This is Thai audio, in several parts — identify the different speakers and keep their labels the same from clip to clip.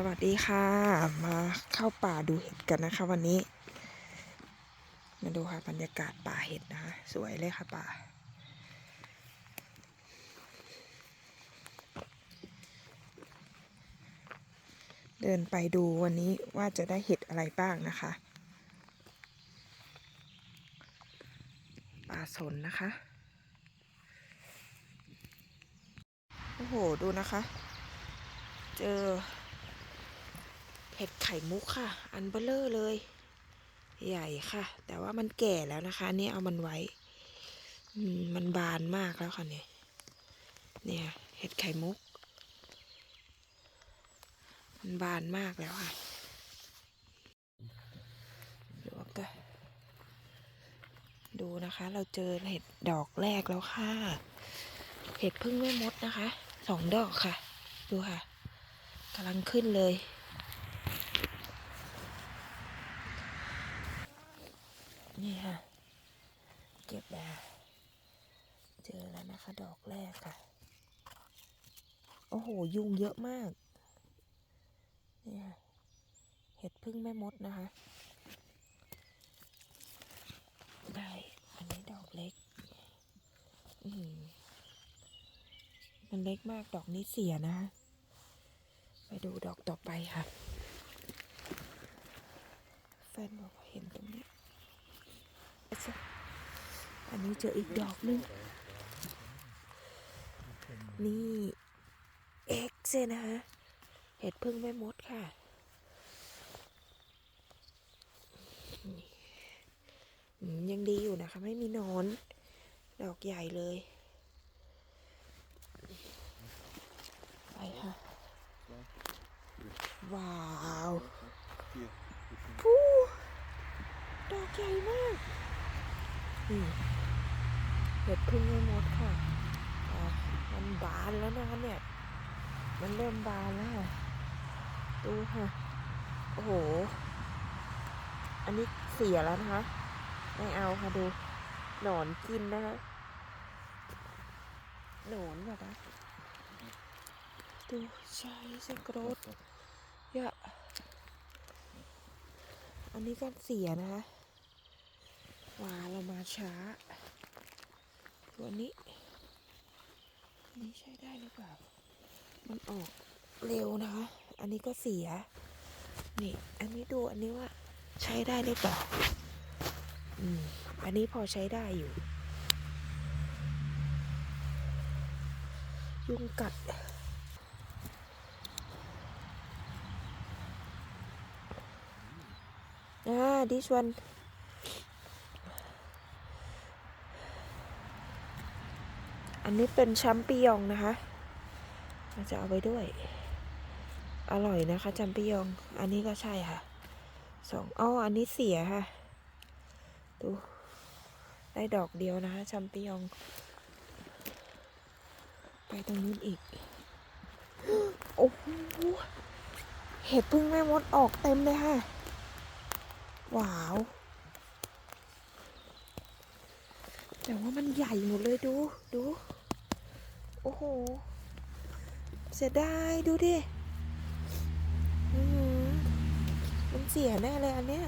Speaker 1: สวัสดีค่ะ มาเข้าป่าดูเห็ดกันนะคะ วันนี้ มาดูค่ะบรรยากาศป่าเห็ดนะคะ สวยเลยค่ะป่า เดินไปดูวันนี้ว่าจะได้เห็ดอะไรบ้างนะคะป่าสนนะคะ โอ้โห ดูนะคะ เจอ เห็ดไข่มุกค่ะ อันเบลเลอร์เลย ใหญ่ค่ะ แต่ว่ามันแก่แล้วนะคะนี่เอามันไว้มันบานมากแล้วค่ะเนี่ยเนี่ยเห็ดไข่มุก มันบานมากแล้วค่ะดูก็ดูนะคะ เราเจอเห็ดดอกแรกแล้วค่ะ เห็ดพึ่งไม่มดนะคะสองดอกค่ะ ดูค่ะกำลังขึ้นเลย นี่ค่ะ เก็บแล้วเจอแล้วนะคะ ดอกแรกค่ะ โอ้โห ยุงเยอะมาก นี่ค่ะ เห็ดพึ่งแม่มดนะคะ ได้ อันนี้ดอกเล็ก อือหือมันเล็กมากดอกนี้เสียนะคะไปดูดอกต่อไปค่ะ แฟนบอกเห็นตรงนี้ อันนี้เจออีกดอกหนึง นี่เอ็กเซนะคะเห็ดพึ่งแม่มดค่ะ ยังดีอยู่นะคะ ไม่มีนอน ดอกใหญ่เลย ไปค่ะ ว้าวฟูดอกใหญ่มาก เห็ดพึ่งไม่มดค่ะอะมันบานแล้วนะคะเนี่ย มันเริ่มบานแล้ว ดูค่ะ โอ้โห อันนี้เสียแล้วนะคะ ไม่เอาค่ะดู หนอนกินนะคะ หนอนแบบนะดูใช่สกรดเยอะอันนี้ก็เสียนะคะ ว้าเรามาช้า ตัวนี้นนี้ใช้ได้หรือเปล่า มันออกเร็วนะคะ อันนี้ก็เสีย นี่ อันนี้ดูอันนี้ว่าใช้ได้หรือเปล่า อืม อันนี้พอใช้ได้อยู่ ยุงกัดอ่า this one อันนี้เป็นแชมปิยองนะคะเราจะเอาไปด้วย อร่อยนะคะแชมปิยอง อันนี้ก็ใช่ค่ะสองอ้ออันนี้เสียค่ะ ดู ได้ดอกเดียวนะคะแชมปิยอง ไปตรงนู้นอีก โอ้โหเห็ดพึ่งแม่มดออกเต็มเลยค่ะ ว้าวแต่ว่ามันใหญ่หมดเลยดู ดู อ้โห เสียดายดูดิมันเสียแน่เลยอันเนี้ย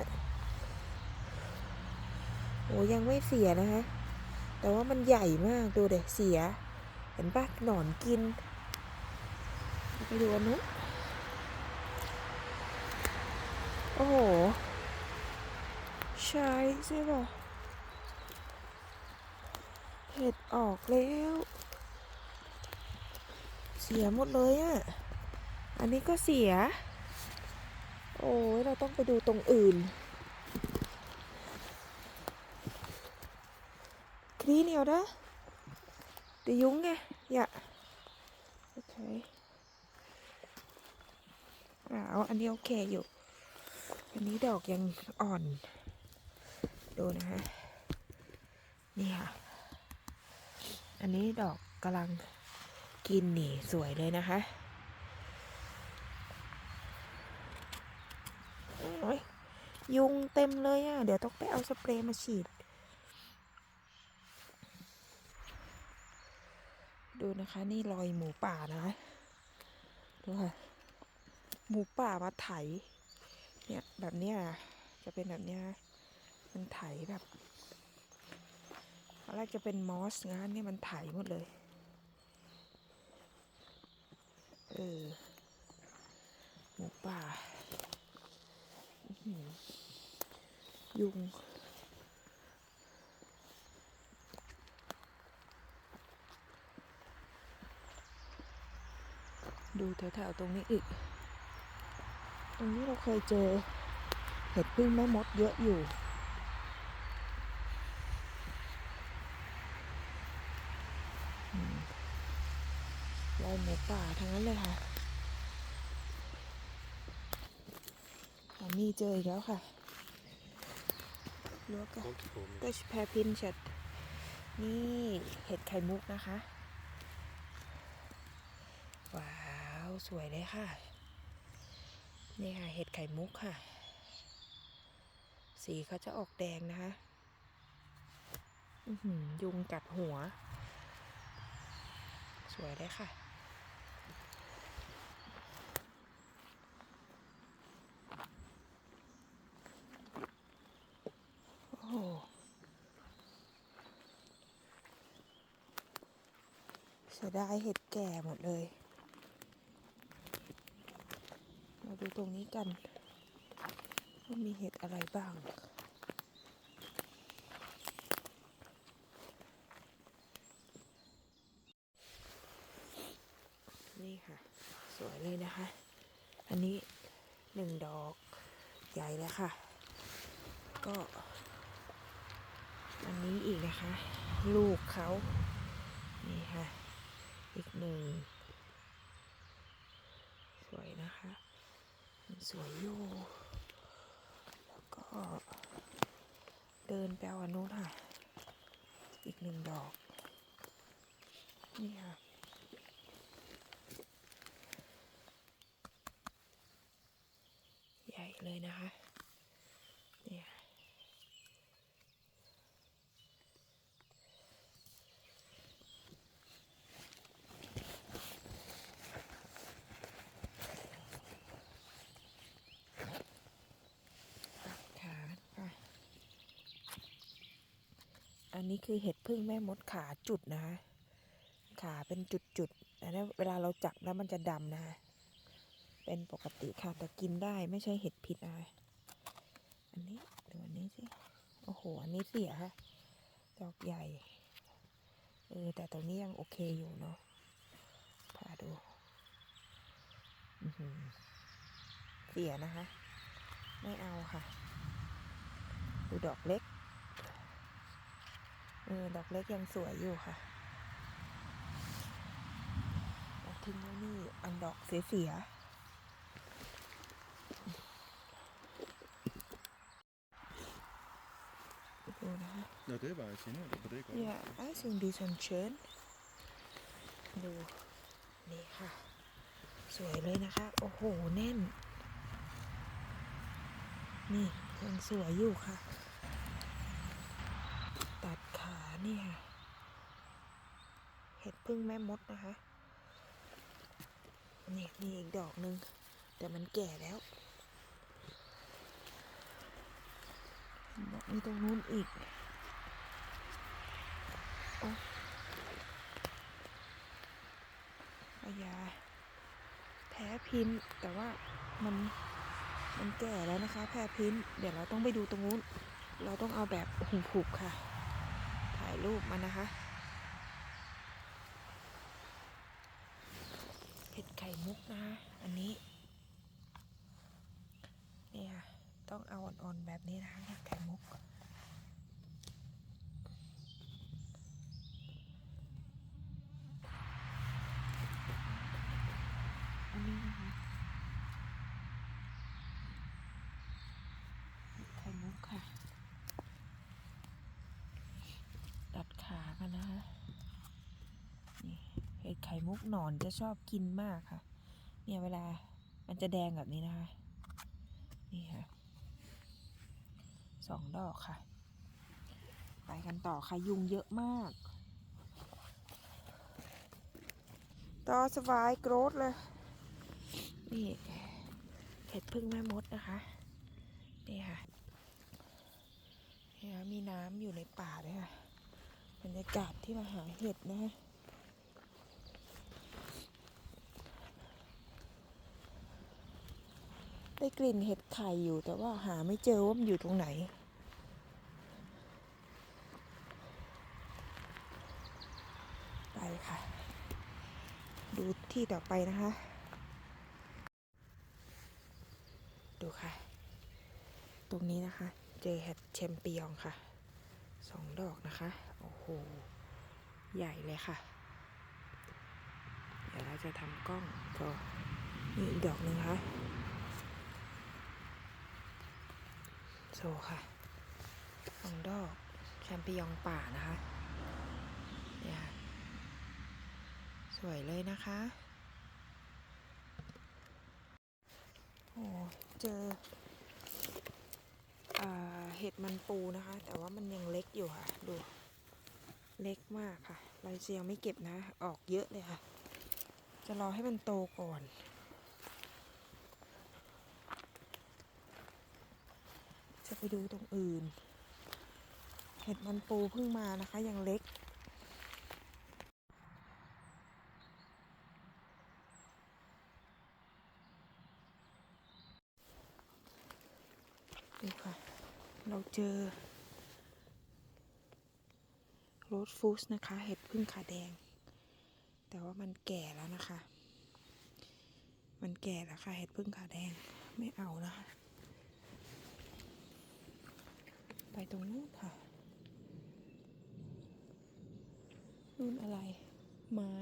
Speaker 1: โอ้ยังไม่เสียนะคะ แต่ว่ามันใหญ่มากดูเด็เสีย เห็นปะหนอนกิน ไปดูอันนู้นโอ้โห ใช่ใช่ป่ะเห็ดออกแล้ว สียหมดเลยอะ่ะ อันนี้ก็เสีย โอ้ยเราต้องไปดูตรงอื่น คลีเหนียวนะเดี๋ยวยุ้งไงอย่าโอเคอ่าเอาอันนี้โอเคอยู่ อันนี้ดอกยังอ่อน ดูนะฮะ นี่ค่ะ อันนี้ดอกกำลัง กินนี่สวยเลยนะคะยยุงเต็มเลยอะ เดี๋ยวต้องไปเอาสเปรย์มาฉีด ดูนะคะนี่รอยหมูป่านะคะดูค่ะ หมูป่ามาไถ เนี่ยแบบเนี้ยจะเป็นแบบเนี้ยมันไถแบบตอนแรกจะเป็นมอสงานเนี่ยมันไถหมดเลย เออหมูป่าออยุงดูแถวๆตรงนี้อีก ตรงนี้เราเคยเจอ เห็ดพึ่งแม่มดเยอะอยู่ อืมลาย หมูป่าทั้งนั้นเลยค่ะอันนี้เจออีกแล้วค่ะลวกกัน
Speaker 2: Komt ie komen.
Speaker 1: ก็แพรพินเช็ดนี่เห็ดไข่มุกนะคะ ว้าว สวยเลยค่ะ นี่ค่ะ เห็ดไข่มุกค่ะ สีเขาจะออกแดงนะคะอือหือยุงกัดหัว สวยเลยค่ะ โอ้โหเสียดายเห็ดแก่หมดเลย มาดูตรงนี้กันว่ามีเห็ดอะไรบ้าง นี่ค่ะ สวยเลยนะคะ อันนี้หนึ่งดอกใหญ่แล้วค่ะ ก็ อันนี้อีกนะคะ ลูกเขานี่ค่ะ อีกหนึ่ง สวยนะคะ มันสวยอยู่แล้วก็ เดินไปเอาอันนู้นค่ะ อีกหนึ่งดอก นี่ค่ะใหญ่เลยนะคะ เนี่ย ขาค่ะ อันนี้คือเห็ดพึ่งแม่มดขาจุดนะคะ ขาเป็นจุดๆแต่ถ้เวลาเราจับแล้วมันจะดำนะคะเป็นปกติค่ะแต่กินได้ไม่ใช่เห็ดพิษนะคะอันนี้ดูอันนี้สิโอ้โหอันนี้เสียค่ะดอกใหญ่เออแต่ตรงนี้ยังโอเคอยู่เนาะพาดูเสียนะคะ ไม่เอาค่ะ ดูดอกเล็ก ออดอกเล็กยังสวยอยู่ค่ะทิ้งไว้นี่อันดอกเสียๆดูนะคะ
Speaker 2: Ja, det weiß ich nicht, aber det går.
Speaker 1: เนี่ยไอ้ซึ่งดีชนเชิญดูนี่ค่ะ สวยเลยนะคะ โอ้โห แน่น นี่ยังสวยอยู่ค่ะ นี่ค่ะ เห็ดพึ่งแม่มดนะคะ นี่มีอีกดอกหนึ่งแต่มันแก่แล้วบอกมีตรงนู้นอีกโอ้อายาแพ้พินแต่ว่ามันมันแก่แล้วนะคะ แพ้พินเดี๋ยวเราต้องไปดูตรงนู้น เราต้องเอาแบบหุบหุบค่ะายรูปมานะคะเห็ดไข่มุกนะคะอันนี้เนี่ยค่ะต้องเอาอ่อนๆแบบนี้นะคะเห็ดไข่มุก อันนี้นะคะเห็ดไข่มุกค่ะ ตัดขากันนะคะ นี่เห็ด ไข่มุกหนอนจะชอบกินมากค่ะ เนี่ยเวลามันจะแดงแบบนี้นะคะ นี่ค่ะสองดอกค่ะ ไปกันต่อค่ะ ยุงเยอะมาก ต่อสวายโกรธเลย นี่เห็ดพึ่งแม่มดนะคะ นี่ค่ะนี่ค่ะมีน้ำอยู่ในป่าเลยค่ะ บรรยากาศที่มาหาเห็ดนะคะ ได้กลิ่นเห็ดไข่อยู่แต่ว่าหาไม่เจอว่ามันอยู่ตรงไหน ไปค่ะ ดูที่ต่อไปนะคะ ดูค่ะ ตรงนี้นะคะ เจอเห็ดแชมเปิญองค่ะสองดอกนะคะ โอ้โห ใหญ่เลยค่ะ เดี๋ยวเราจะทำกล้องก็มีอีกดอกหนึ่งค่ะ โซค่ะสองดอกแชมปิญองป่านะคะเนี่ยสวยเลยนะคะโอ้เจอเห็ดมันปูนะคะ แต่ว่ามันยังเล็กอยู่ค่ะ ดูเล็กมากค่ะเราจะยังไม่เก็บนะ ออกเยอะเลยค่ะ จะรอให้มันโตก่อน จะ ไปดูตรงอื่น เห็ดมันปูเพิ่งมานะคะยังเล็ก ดูค่ะ เราเจอโรสฟูสนะคะ เห็ดพึ่งขาแดง แต่ว่ามันแก่แล้วนะคะ มันแก่แล้วค่ะ เห็ดพึ่งขาแดงไม่เอานะคะ ไปตรงนู้นค่ะนู่นอะไร ไม้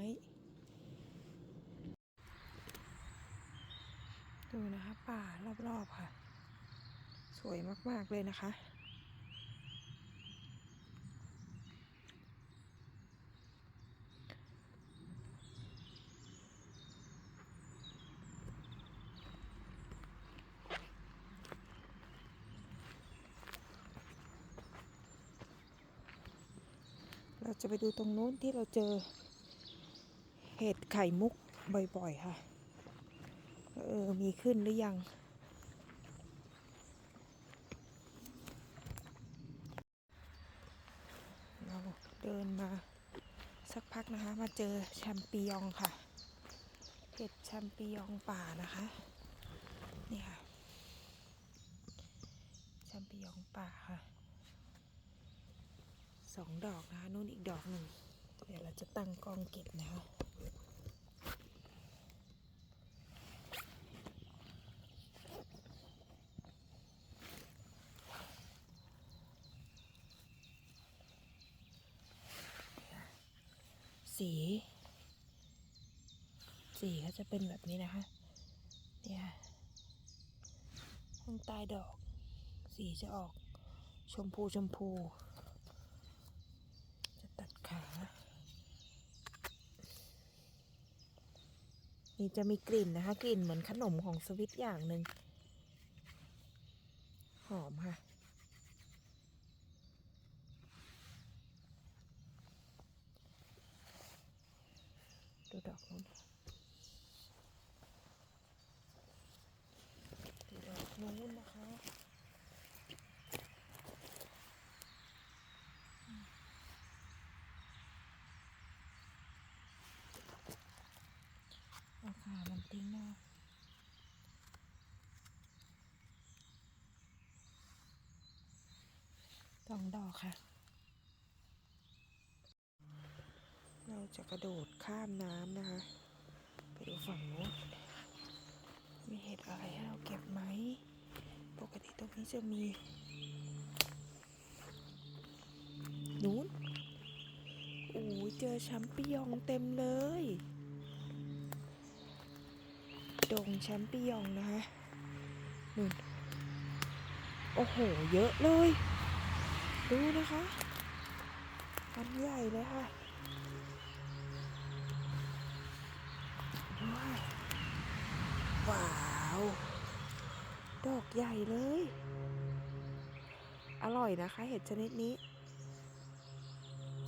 Speaker 1: ดูนะคะ ป่ารอบๆค่ะ สวยมาก ๆ เลยนะคะ ไปดูตรงนู้นที่เราเจอ เห็ดไข่มุกบ่อยๆค่ะ เออ มีขึ้นหรือยัง เราเดินมาสักพักนะคะ มาเจอแชมปิองค่ะ เห็ดแชมปิองป่านะคะ นี่ค่ะ แชมปิญองป่าค่ะ สองดอกนะคะนู่นอีก ดอกหนึ่ง เดี๋ยวเราจะตั้งกล้องเก็บนะคะสี สีก็จะเป็นแบบนี้นะคะเนี่ยข้างใต้ดอก สีจะออกชมพูชมพู จะตัดขา นี่จะมีกลิ่นนะคะ กลิ่นเหมือนขนมของสวิตอย่างหนึ่งหอมค่ะ ดูดอกนู้นดูดอกนู้นนะคะอืมเอาขามันทิ้งนะ สองดอกค่ะ เราจะกระโดดข้ามน้ำนะคะ ไปดูฝั่งโน้นมีเห็ดอะไรให้เราเก็บไหม ปกติตรงนี้จะมีนู้นโอ้เจอแชมปิญองเต็มเลย ดงแชมปิญองนะคะนู่นโอ้โห เยอะเลย ดูนะคะอันใหญ่เลยค่ะว้าวว้าว ดอกใหญ่เลย อร่อยนะคะ เห็ดชนิดนี้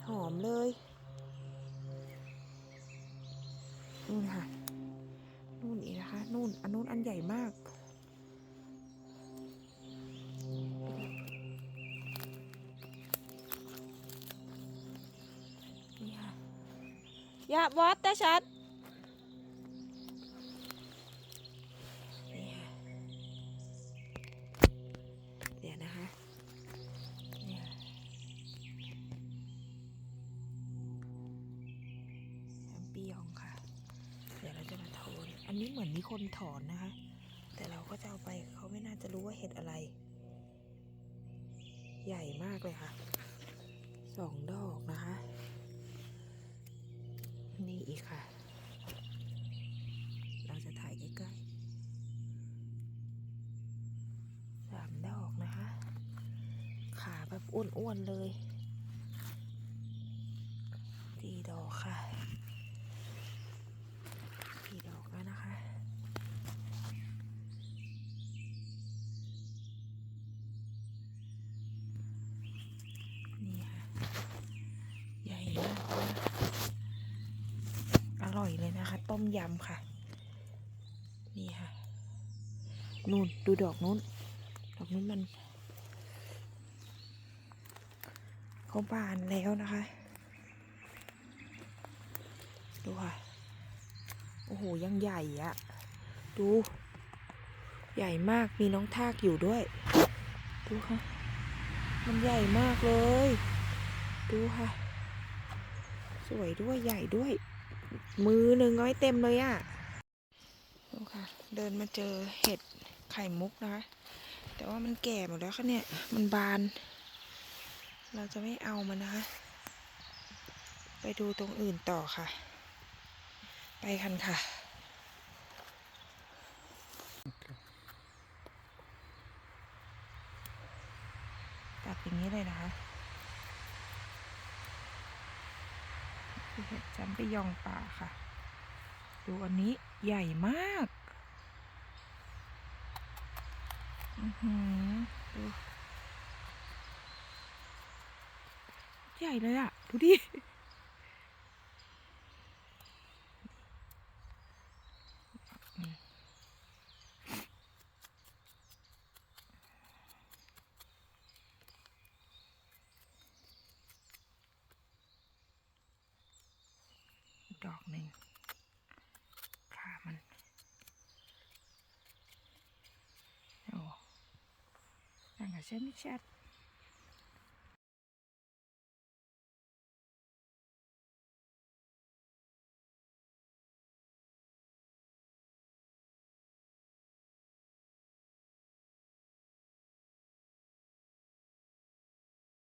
Speaker 1: หอมเลยนู่นค่ะ นู่นอีกนะคะ นู่นอันนู้นอันใหญ่มาก อย่าบอสแต่ชัดนี่ค่ะเดี๋ยวนะคะเนี่ยน้ำปียองค่ะ เดี๋ยวเราจะมาโทน อันนี้เหมือนมีคนถอนนะคะ แต่เราก็จะเอาไปเขาไม่น่าจะรู้ว่าเห็ดอะไร ใหญ่มากเลยค่ะสองดอกนะคะ ค่ะ เราจะถ่ายใกล้ๆสามดอกนะคะ ขาแบบอ้วนๆเลยสี่ดอกค่ะสี่ดอกแล้วนะคะ นี่ค่ะ ใหญ่มากเลยอร่อยเลยนะคะ ต้ มยำค่ะ นี่ค่ะ นู่นดูดอกนู้น ดอกนู้นมันเขาบานแล้วนะคะ ดูค่ะ โอ้โห ยังใหญ่อะดู ใหญ่มากมีน้องทากอยู่ด้วย ดูค่ะ มันใหญ่มากเลย ดูค่ะ สวยด้วยใหญ่ด้วย มือหนึ่งเอาไว้เต็มเลยอะ่ะดูค่ะ เดินมาเจอเห็ดไข่มุกนะคะ แต่ว่ามันแก่หมดแล้วค่ะเนี่ย มันบาน เราจะไม่เอามันนะคะ ไปดูตรงอื่นต่อค่ะ ไปกันค่ะตัดอย่างนี้เลยนะคะ คือเห็ดจำไปยองป่าค่ะ ดูอันนี้ใหญ่มากอือหือดูใหญ่เลยอะดูดิ อกหนึ่งขามันโอ้ยังแต่เส้นไม่ชัด